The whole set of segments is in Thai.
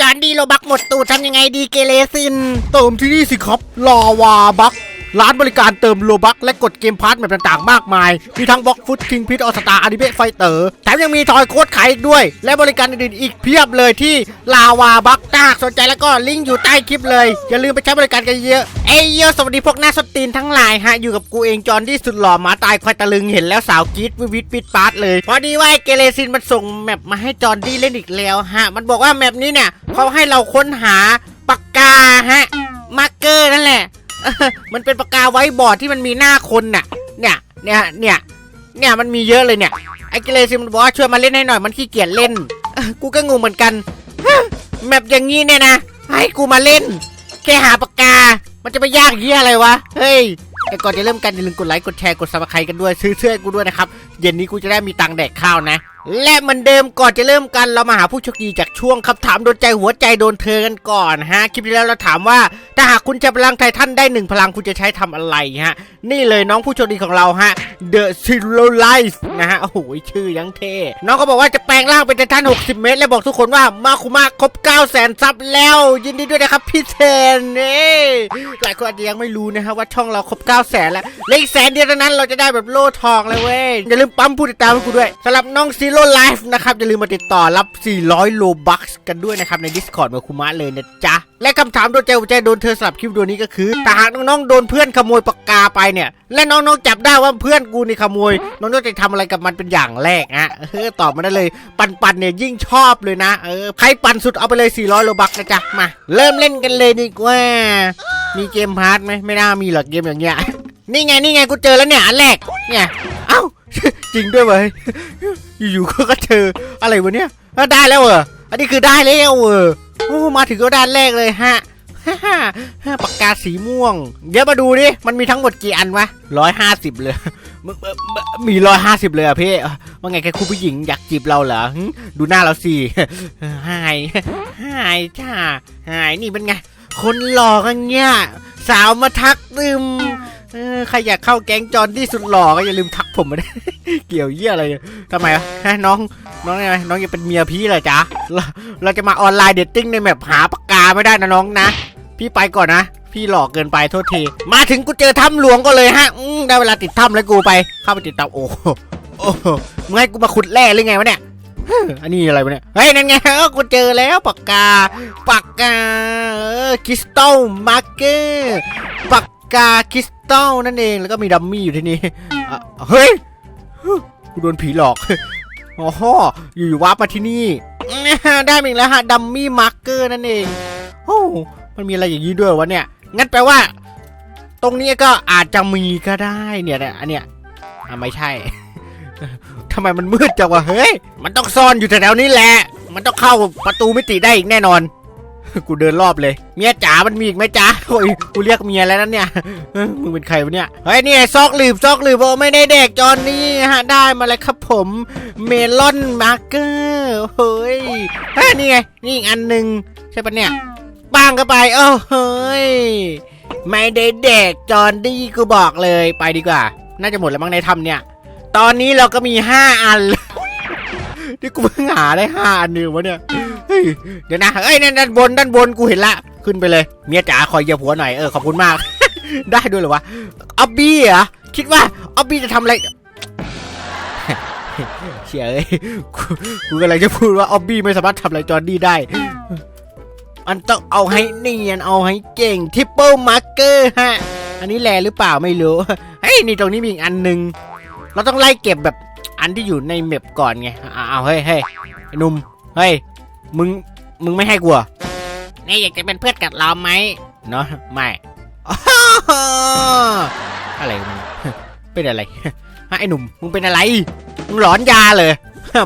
จานดีโลบักหมดตูดทำยังไงดีเกเรซิน เติมที่นี่สิครับ ลาวาบัก ร้านบริการเติมโลบักและกดเกมพาร์ทแบบต่างๆ มากมาย มีทั้งบล็อกฟุตคิงพิทออสตาอนิเมะไฟเตอร์แถมยังมีทอยโค้ดขายอีกด้วย และบริการอื่นๆอีกเพียบเลยที่ลาวาบักถ้าหากสนใจแล้วก็ลิงก์อยู่ใต้คลิปเลย อย่าลืมไปใช้บริการกันเยอะเอ้ยเยอะสวัสดีพวกหน้าสตีนทั้งหลายฮะอยู่กับกูเองจอห์นที่สุดหล่อหมาตายควายตะลึงเห็นแล้วสาวกีดวิวิตปิดปาร์ตเลยพอดีว่าเกเรซินมันส่งแมปมาให้จอห์นดี้เล่นอีกแล้วฮะมันบอกว่าแมปนี้เนี่ยเขาให้เราค้นหาปากกาฮะมาร์เกอร์นั่นแหละ มันเป็นปากกาไว้บอร์ดที่มันมีหน้าคนน่ะ เนี่ย เนี่ย เนี่ย เนี่ยมันมีเยอะเลยเนี่ย ไอ้เกเรซิมันบอกว่าช่วยมาเล่นให้หน่อยมันขี้เกียจเล่น กูก็งงเหมือนกันแมปอย่างนี้เนี่ยนะ ให้กูมาเล่น แค่หาปากกา มันจะไปยากเยี่ยอะไรวะ เฮ้ยแต่ก่อนจะเริ่มกันอย่าลืมกดไลค์ กดแชร์ กดซับสไครต์กันด้วย ซื้อเสื้อกูด้วยนะครับ เย็นนี้กูจะได้มีตังค์แดกข้าวนะ และเหมือนเดิมก่อนจะเริ่มกันเรามาหาผู้โชคดีจากช่วงคำถามโดนใจหัวใจโดนเธอกันก่อนฮะคลิปที่แล้วเราถามว่าถ้าหากคุณจะพลังไททันได้หนึ่งพลังคุณจะใช้ทำอะไรฮะ นี่เลยน้องผู้โชคดีของเราฮะ The Zero Life นะฮะโอ้โหชื่อยังเท่น้องก็บอกว่าจะแปลงร่างเป็นไททัน 60 เมตร และบอกทุกคนว่ามาคุมาครบ 9 0 0 0 0ซับแล้ว ยินดีด้วยนะครับพี่เทนนี่หลายคนอาจจะยังไม่รู้นะฮะว่าช่องเราครบ 9 0 0 0 0แล้วและอีกแสนเดียวเท่านั้นเราจะได้แบบโล่ทองเลยเว้ยอย่าลืมปั๊มผู้ติดตามให้กูด้วยสำหรับน้อง Zero Life นะครับ อย่าลืมมาติดต่อรับ 400 โลบัคกันด้วยนะครับ ใน Discord มาคุมะเลยนะจ๊ะ และคำถามโดนใจหัวใจโดนเธอสำหรับคลิปวิดีโอนี้ก็คือถ้าหากน้องๆ โดนเพื่อนขโมยปากกาไปเนี่ย และน้องๆ จับได้ว่าเพื่อนกูนี่ขโมย น้องๆ จะทำอะไรกับมันเป็นอย่างแรกฮะเออตอบมาได้เลย ปันปันๆเนี่ยยิ่งชอบเลยนะ เออ ใครปันสุดเอาไปเลย 400 โลบักนะจ๊ะ มา เริ่มเล่นกันเลยดีกว่า มีเกมพาร์ทไหมไม่น่ามีหรอกเกมอย่างเงี้ย นี่ไงนี่ไงกูเจอแล้วเนี่ยอันแรก เนี่ย เอ้าจริงด้วยเว้ย อยู่ๆก็เจออะไรวะเนี่ยได้แล้วเหรออันนี้คือได้แล้วเออโอ้มาถึงก็ด้านแรกเลยฮะฮ่าฮ่าปากกาสีม่วง เดี๋ยวมาดูดิ มันมีทั้งหมดกี่อันวะร้อยห้าสิบเลยม,ม,ม,มีร้อยห้าสิบเลยอะพี่ว่าไงแกคุณผู้หญิงอยากจีบเราเหรอ ดูหน้าเราสิหายหายจ้าหายนี่เป็นไง คนหลอกันเนี่ยสาวมาทักตึม เออใครอยากเข้าแก๊งจอนที่สุดหล่อก็อย่าลืมทักผมมาได้เกี่ยวเยี่ยอะไรทำไมอะฮะน้องน้องยังไงน้องยังเป็นเมียพี่เหรอจ๊ะเราเราจะมาออนไลน์เดทติ้งในแบบหาปากกาไม่ได้นะน้องนะ พี่ไปก่อนนะ พี่หลอกเกินไปโทษที มาถึงกูเจอถ้ำหลวงก็เลยฮะอืมได้เวลาติดถ้ำแล้วกูไป เข้าไปติดถ้ำโอ้โหโอ้โหมึงให้กูมาขุดแร่หรือไงวะเนี่ยเฮ้ยอันนี้อะไรวะเนี่ย เฮ้ย นั่นไงเออกูเจอแล้วปากกา ปากกาเออคริสตัลมาร์เกอร์ปาก กาคริสตัลนั่นเองแล้วก็มีดัมมี่อยู่ที่นี่เฮ้ยกูโดนผีหลอกอ๋ออยู่ๆวาร์ปมาที่นี่ได้มาอีกแล้วฮะดัมมี่มาร์เกอร์นั่นเองโอ้มันมีอะไรอย่างนี้ด้วยวะเนี่ย งั้นแปลว่า ตรงนี้ก็อาจจะมีก็ได้เนี่ยนะอันเนี้ยไม่ใช่ทำไมมันมืดจังวะเฮ้ย มันต้องซ่อนอยู่แถวนี้แหละ มันต้องเข้าประตูมิติได้อีกแน่นอน กูเดินรอบเลย เมียจ๋ามันมีอีกไหมจ๋าโอ้ยกูเรียกเมียแล้วนั่นเนี่ยมึงเป็นใครวะเนี่ยเฮ้ยนี่ไงซอกหลืบซอกหลืบโอ้ไม่ได้เด็กจอนนี่ฮะได้มาแล้วครับผมเมลอนมาร์เกอร์เฮ้ยฮ้ยนี่ไงนี่อีกอันหนึ่งใช่ปะเนี่ยบ้างก็ไปโอ้เฮ้ยไม่ได้เด็กจอนดี้กูบอกเลยไปดีกว่า น่าจะหมดแล้วมั้งในทำเนี่ย ตอนนี้เราก็มีห้าอันนี่กูเพิ่งหาได้ห้าอันเดียวะเนี่ย ยเดี๋ยวนะเอ้ยนั่นด้านบนด้านบนกูเห็นละขึ้นไปเลยเมียจ๋าคอยเหยียบหัวหน่อยเออขอบคุณมาก ได้ด้วยเหรอวะออบบี้เหรอคิดว่าออบบี้จะทำอะไรเชี่ยเอ้ยกูกำลังจะพูดว่าออบบี้ไม่สามารถทำอะไรจอร์ดี้ได้มันต้องเอาให้เนียนเอาให้เก่งทิปเปิลมาร์เกอร์ฮะ อันนี้แลหรือเปล่าไม่รู้เฮ้ยนี่ตรงนี้มีอีกอันหนึ่งเราต้องไล่เก็บแบบอันที่อยู่ในเมปก่อนไงเอาเอาเฮ้ยเฮ้ยไอ้นุ่มเฮ้ย มึง มึงไม่ให้กูเหรอนี่อยากจะเป็นเพื่อนกับเราไหมเนาะไม่อะไรของมึง เป็นอะไรฮะไอ้หนุ่ม มึงเป็นอะไร มึงหลอนยาเลย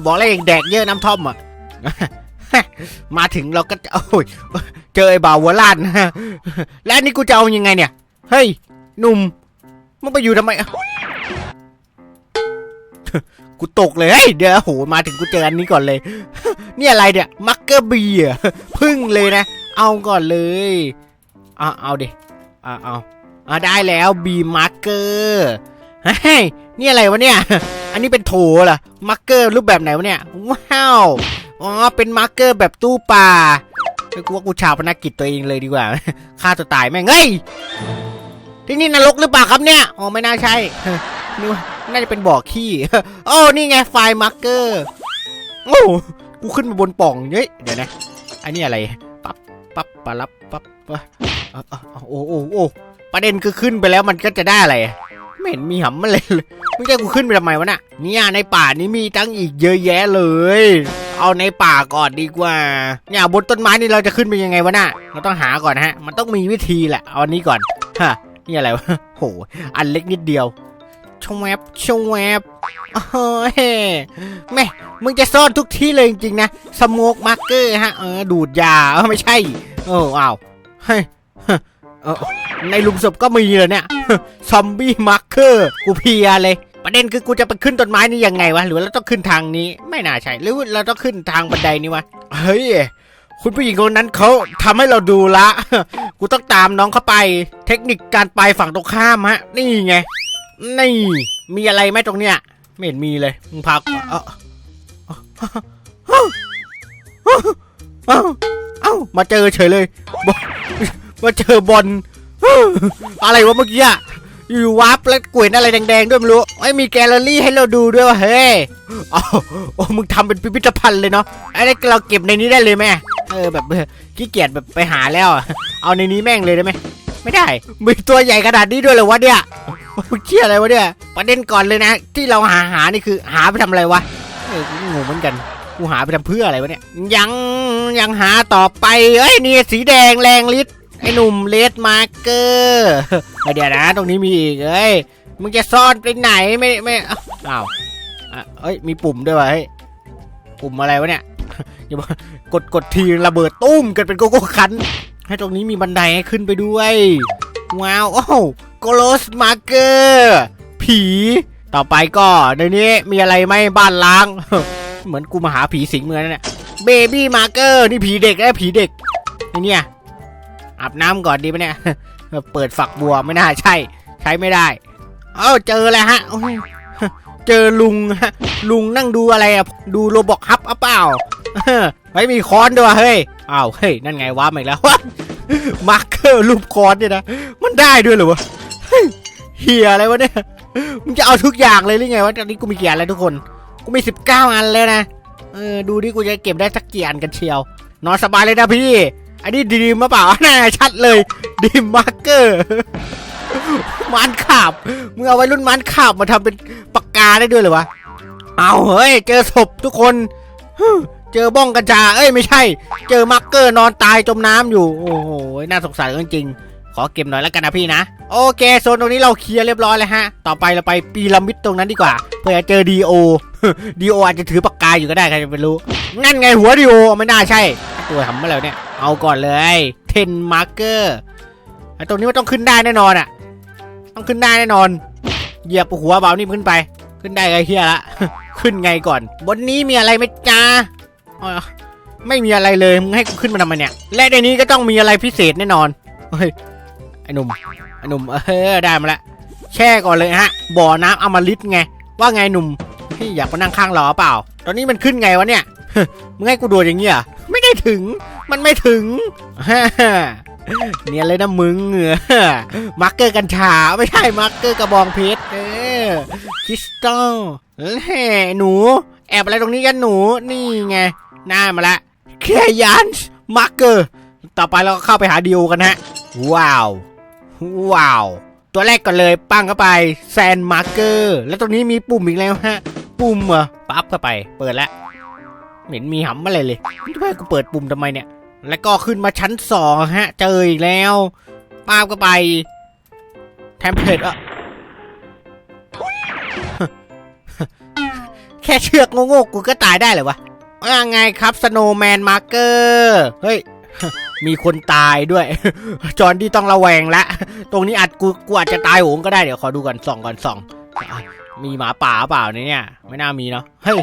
บอกแล้วเองแดกเยอะน้ำท่อมอะ มาถึงเราก็จะโอ้ยเจอไอ้บ่าวหัวล้านแล้วอันนี่กูจะเอายังไงเนี่ย เฮ้ย หนุ่ม มึงไปอยู่ทำไม กูตกเลยเฮ้ยเดี๋ยวโหมาถึงกูเจออันนี้ก่อนเลย นี่อะไรเนี่ยมักเกอร์บีอะพึ่งเลยนะ เอาก่อนเลยเอาเอาดิเอาเอาเอาได้แล้วบีมาร์เกอร์เฮ้ยนี่อะไรวะเนี่ย อันนี้เป็นโถเหรอมาร์เกอร์รูปแบบไหนวะเนี่ย ว้าวอ๋อเป็นมาร์เกอร์แบบตู้ปลากูว่ากูชาวพนักกิจตัวเองเลยดีกว่าฆ่าตัวตายแม่งเฮ้ยที่นี่นรกหรือเปล่าครับเนี่ยอ๋อไม่น่าใช่นี่ว่า น่าจะเป็นบ่อขี้โอ้นี่ไงไฟล์มาร์กเกอร์โอ้กูขึ้นมาบนป่องเฮ้ยเดี๋ยวนะอันนี้อะไรปั๊บปั๊บปะรับปั๊บปโอ้โอ้โอ้ประเด็นคือขึ้นไปแล้วมันก็จะได้อะไรไม่เห็นมีหำมันเลยเลยไม่ใช่กูขึ้นไปทำไมวะน่ะเนี่ยในป่านี้มีตั้งอีกเยอะแยะเลย เอาในป่าก่อนดีกว่า เนี่ยบนต้นไม้นี่เราจะขึ้นไปยังไงวะน่ะเราต้องหาก่อนฮะ มันต้องมีวิธีแหละเอาอันนี้ก่อนฮะนี่อะไรวะโหอันเล็กนิดเดียว ชวบชวบโอ้ยแม่มึงจะซ่อนทุกที่เลยจริงๆนะ สโมกมาร์เกอร์ฮะ เออ ดูดยา เออ ไม่ใช่ เอออ้าวเฮ้ยเออในหลุมศพก็มีเลยเนี่ย ซอมบี้มาร์เกอร์ กูเพียเลย ประเด็นคือกูจะไปขึ้นต้นไม้นี่ยังไงวะ หรือเราต้องขึ้นทางนี้ ไม่น่าใช่ หรือเราต้องขึ้นทางบันไดนี่วะ เฮ้ย คุณผู้หญิงคนนั้นเขาทำให้เราดูละ กูต้องตามน้องเข้าไป เทคนิคการไปฝั่งตรงข้ามฮะ นี่ไง นี่ มีอะไรไหมตรงเนี้ย ไม่เห็นมีเลย มึงพากูเอ้าเอ้ามาเจอเฉยเลย มาเจอบอลอะไรวะเมื่อกี้อะอยู่วับแล้วกวยนอะไรแดงๆด้วยไม่รู้ไอ้มีแกลเลอรี่ให้เราดูด้วยวะเฮ้ยเอาโอ้มึงทำเป็นพิพิธภัณฑ์เลยเนาะไอ้นี่เราเก็บในนี้ได้เลยไหมเออแบบขี้เกียจแบบไปหาแล้ว เอาในนี้แม่งเลยได้ไหมไม่ได้มีตัวใหญ่ขนาดนี้ด้วยเหรอวะเนี่ย เชี่ยอะไรวะเนี่ย ประเด็นก่อนเลยนะ ที่เราหาหานี่คือหาไปทำอะไรวะเออกูงงเหมือนกัน กูหาไปทำเพื่ออะไรวะเนี่ย ยังยังหาต่อไป เอ้ยนี่สีแดงแรงฤทธิ์ไอ้หนุ่มเลดมาร์เกอร์เดี๋ยวนะ ตรงนี้มีอีกเอ้ย มึงจะซ่อนไปไหนไม่ไม่อ้าวอ้าเอ้ยมีปุ่มด้วยวะเฮ้ยปุ่มอะไรวะเนี่ยอย่าบอกกดกดทีระเบิดตุ้มเกิดเป็นโกโก้คันให้ตรงนี้มีบันไดให้ขึ้นไปด้วย ว้าวโอ้ โกโลสมาร์เกอร์ผีต่อไปก็ในนี้มีอะไรไหมบ้านล้าง เหมือนกูมาหาผีสิงเหมือนกันเนี่ยเบบี้มาร์เกอร์นี่ผีเด็กไอ้ผีเด็กนี่เนี่ยอาบน้ำก่อนดีไหมเนี่ยเปิดฝักบัวไม่น่าใช่ ใช้ไม่ได้ เอ้าเจอแล้วฮะเจอลุงฮะลุงนั่งดูอะไรอะดูโรบอกฮับอะเปล่าไม่มีค้อนด้วยเฮ้ยอ้าวเฮ้ยนั่นไงว้ามาอีกแล้วมาร์เกอร์รูปค้อนเนี่ยนะมันได้ด้วยเหรอวะ เฮ้ยเฮียอะไรวะเนี่ย มึงจะเอาทุกอย่างเลยหรือไงวะตอนนี้กูมีกี่อันแล้วทุกคน กูมีสิบเก้าอันเลยนะ เออ ดูดิกูจะเก็บได้สักกี่อันกันเชียว นอนสบายเลยนะพี่ อันนี้ดีมมาเปล่าน่าชัดเลยดีมมาร์เกอร์มันขาบมึงเอาไว้รุ่นมันขาบมาทำเป็นปากกาได้ด้วยหรือวะ เอาเฮ้ย เจอศพทุกคน เจอบ้องกัญชาเอ้ยไม่ใช่ เจอมาร์เกอร์นอนตายจมน้ำอยู่ โอ้โห น่าสงสารจริงๆขอเก็บหน่อยแล้วกันนะพี่นะ โอเคโซนตรงนี้เราเคลียร์เรียบร้อยแล้วฮะ ต่อไปเราไปปีระมิดตรงนั้นดีกว่า เพื่อจะเจอดีโอดีโออาจจะถือปากกาอยู่ก็ได้ใครจะไปรู้ นั่นไงหัวดีโอไม่น่าใช่ ตัวทำมาแล้วเนี่ย เอาก่อนเลยเทนมาร์เกอร์ตรงนี้มันต้องขึ้นได้แน่นอนอะ ต้องขึ้นได้แน่นอน เหยียบหัวเบานี่ขึ้นไป ขึ้นได้ไงเฮียละ ขึ้นไงก่อน บนนี้มีอะไรไหมจ้าไม่มีอะไรเลยมึงให้กูขึ้นมาทำไมเนี่ย และในนี้ก็ต้องมีอะไรพิเศษแน่นอน เฮ้ย ไอ้หนุ่ม หนุ่มเออได้มาละแช่ก่อนเลยฮะ บ่อน้ำอมฤตไง ว่าไงหนุ่มเฮ้ยอยากมานั่งข้างรอเปล่า ตอนนี้มันขึ้นไงวะเนี่ยมึงให้กูโดดอย่างเงี้ยไม่ได้ถึง มันไม่ถึงเนี่ยเลยนะมึงเออมาร์กเกอร์กัญชาไม่ใช่มาร์กเกอร์กระบองเพชรเออคริสตัลแห่หนู แอบอะไรตรงนี้กันหนูนี่ไงหน้ามาละแคยันมาร์กเกอร์ ต่อไปเราก็เข้าไปหาดิโอกันฮะ ว้าว ว้าว ตัวแรกก่อนเลยปั้งเข้าไปแซนมาร์เกอร์แล้วตรงนี้มีปุ่มอีกแล้วฮะ ปุ่มเหรอปั๊บเข้าไป เปิดแล้วเหม็นมีหำอะไรเลยจะให้กูเปิดปุ่มทำไมเนี่ย แล้วก็ขึ้นมาชั้นสองฮะ เจออีกแล้วป้าบเข้าไปแทมเพลตอะแค่เชือกโง่ๆกูก็ตายได้เลยวะว่าไงครับสโนว์แมนมาร์เกอร์ เฮ้ย มีคนตายด้วย จอห์นที่ต้องระแวงละ ตรงนี้อาจกูกูอาจจะตายโหงก็ได้เดี๋ยวขอดูก่อนส่องก่อนส่องอมีหมาป่าเปล่าเนี่ย ไม่น่ามีเนาะ เฮ้ย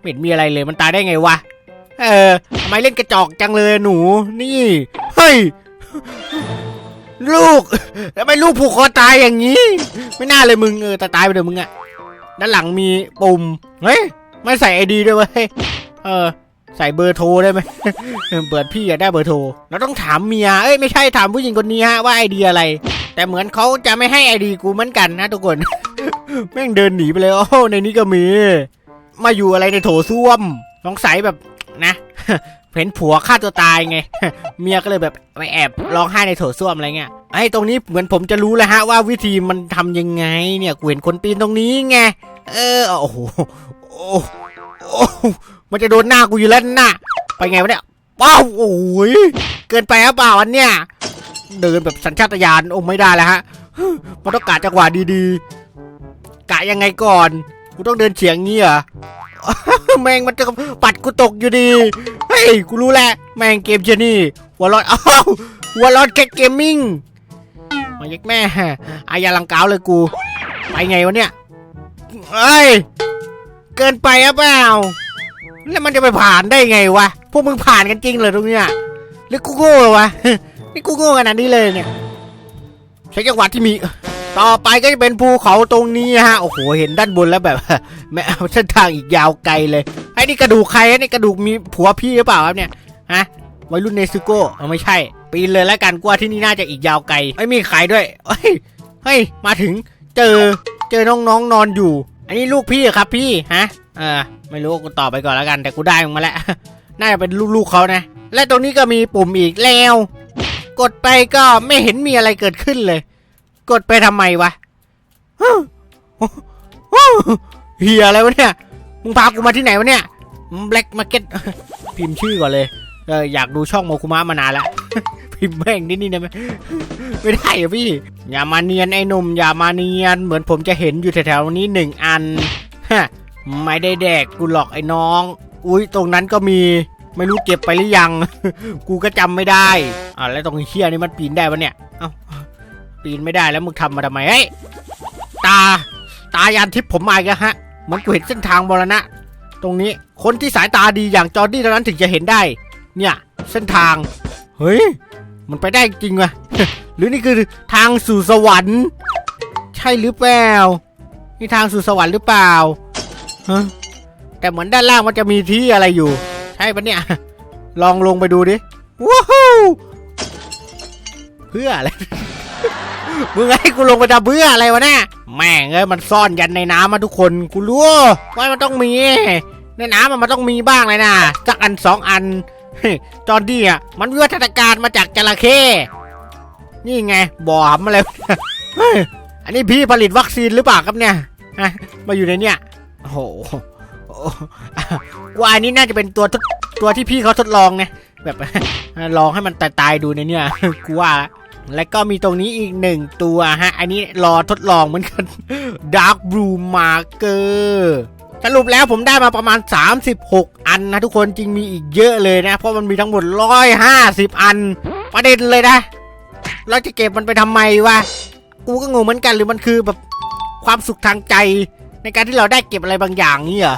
ไม่เห็นมีอะไรเลยมันตายได้ไงวะ เออทำไมเล่นกระจอกจังเลยหนู นี่ เฮ้ย ลูกทำไมลูกผูกคอตายอย่างนี้ ไม่น่าเลยมึงเออแต่ตายไปเดี๋ยวมึงอะด้านหลังมีปุ่ม เฮ้ย ไม่ใส่ไอดีด้วยเว้ย เออ ใส่เบอร์โทรได้ไหมเปิดพี่อยากได้เบอร์โทรเราต้องถามเมียเอ้ยไม่ใช่ถามผู้หญิงคนนี้ฮะว่าไอเดียอะไร แต่เหมือนเขาจะไม่ให้ไอดีกูเหมือนกันนะทุกคนแม่งเดินหนีไปเลยโอ้ในนี้ก็มี มาอยู่อะไรในโถส้วมสงสัยแบบนะเห็นผัวฆ่าตัวตายไง เมียก็เลยแบบไปแอบร้องไห้ในโถส้วมอะไรเงี้ยไอ้ตรงนี้เหมือนผมจะรู้แล้วฮะว่าวิธีมันทำยังไง เนี่ยกูเห็นคนปีนตรงนี้ไง เออโอ้โหโอ้โหโอ้โห มันจะโดนหน้ากูอยู่แล้วน่ะไปไงวะเนี่ยป้าวโอ้ยเกินไปหรือเปล่าอันเนี่ยเดินแบบสัญชาตญาณอ้ไม่ได้แล้วฮะมันต้องกะจังหวะดีๆ กะยังไงก่อนกูต้องเดินเฉียงงี้เหรอแมงมันจะปัดกูตกอยู่ดีเฮ้ยกูรู้แล้วแมงเกมเจนี่หัวร้อนอ้าวหัวร้อนแค่เกมมิ่งมาเย็กแม่อายาลังกาวเลยกู ไปไงวะเนี่ยเอ้ย เกินไปหรือเปล่า แล้วมันจะไปผ่านได้ไงวะ พวกมึงผ่านกันจริงเหรอตรงเนี้ยหรือกูโง่เหรอวะ นี่กูโง่ขนาดนี้เลยเนี่ยใช้จังหวะที่มี ต่อไปก็จะเป็นภูเขาตรงนี้ฮะ โอ้โห เห็นด้านบนแล้วแบบ แม่เส้นทางอีกยาวไกลเลยไอ้นี่กระดูกใครอะนี่กระดูกมีผัวพี่หรือเปล่าครับเนี่ย ฮะ วัยรุ่นเนซึโก้เอาไม่ใช่ ปีนเลยแล้วกันกว่าที่นี่น่าจะอีกยาวไกล ไม่มีใครด้วย เฮ้ย เฮ้ย มาถึงเจอ เจอน้องๆนนอนอยู่ อันนี้ลูกพี่ครับพี่ ฮะ เออ ไม่รู้กูตอบไปก่อนแล้วกัน แต่กูได้มันมาแล้ว น่าจะเป็นลูกๆเขานะ และตรงนี้ก็มีปุ่มอีกแล้ว กดไปก็ไม่เห็นมีอะไรเกิดขึ้นเลย กดไปทำไมวะเฮียอะไรวะเนี่ย มึงพากูมาที่ไหนวะเนี่ย Black Market พิมพ์ชื่อก่อนเลยเอออยากดูช่องโมคุมะมานานแล้วพิมพ์แม่งนิดนี่ได้ไม่ได้เหรอพี่ อย่ามาเนียนไอ้หนุ่มอย่ามาเนียน เหมือนผมจะเห็นอยู่แถวๆนี้หนึ่งอัน ไม่ได้แดกกูหรอกไอ้น้อง อุ้ยตรงนั้นก็มีไม่รู้เก็บไปหรือยัง กูก็จำไม่ได้อ่าแล้วตรงเฮียนี่มันปีนได้ปะเนี่ย เอ้าปีนไม่ได้แล้วมึงทำมาทำไมเฮ้ยตา ตายานทิพย์ผมมาอีกแล้วฮะ มันกูเห็นเส้นทางบรณะ ตรงนี้คนที่สายตาดีอย่างจอร์ดี้เท่านั้นถึงจะเห็นได้ เนี่ย เส้นทาง เฮ้ย มันไปได้จริงวะหรือนี่คือทางสู่สวรรค์ ใช่หรือเปล่านี่ทางสู่สวรรค์หรือเปล่า ฮะแต่เหมือนด้านล่างมันจะมีที่อะไรอยู่ ใช่ปะเนี่ย ลองลงไปดูดิว้าวเพื่ออะไร มึงให้กูลงไปทำเพื่ออะไรวะเนี่ยแม่งเอ้ยมันซ่อนยันในน้ำมาทุกคนกูรู้ว่ามันต้องมี ในน้ำมันต้องมีบ้างเลยนะสักอันสองอันจอร์ดี้อะมันวิวัฒนาการมาจากจระเข้นี่ไงบอมอะไรอันนี้พี่ผลิตวัคซีนหรือเปล่าครับเนี่ยมาอยู่ในเนี่ย โอ้โหโหกูว่าอันนี้น่าจะเป็นตัวทดตัวที่พี่เขาทดลองไงแบบลองให้มันตายๆดูในเนี่ยกูว่าแล้วก็มีตรงนี้อีกหนึ่งตัวฮะ อันนี้รอทดลองเหมือนกัน Dark Blue Marker สรุปแล้วผมได้มาประมาณ 36 อันนะทุกคนจริงมีอีกเยอะเลยนะ เพราะมันมีทั้งหมด 150 อัน ประเด็นเลยนะ เราจะเก็บมันไปทำไมวะ กูก็งงเหมือนกันหรือมันคือแบบความสุขทางใจ ในการที่เราได้เก็บอะไรบางอย่างนี่เหรอ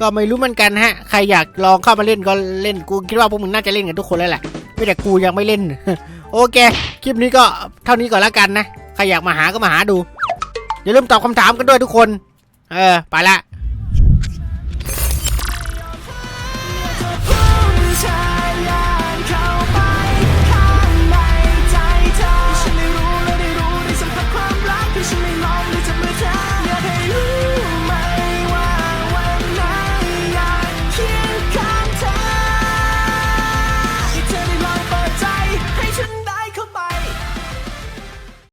ก็ไม่รู้เหมือนกันฮะ ใครอยากลองเข้ามาเล่นก็เล่น กูคิดว่าพวกมึงน่าจะเล่นกันทุกคนแล้วแหละ ไม่แต่กูยังไม่เล่น โอเค คลิปนี้ก็เท่านี้ก่อนละกันนะ ใครอยากมาหาก็มาหาดู อย่าลืมตอบคำถามกันด้วยทุกคน เออ ไปละ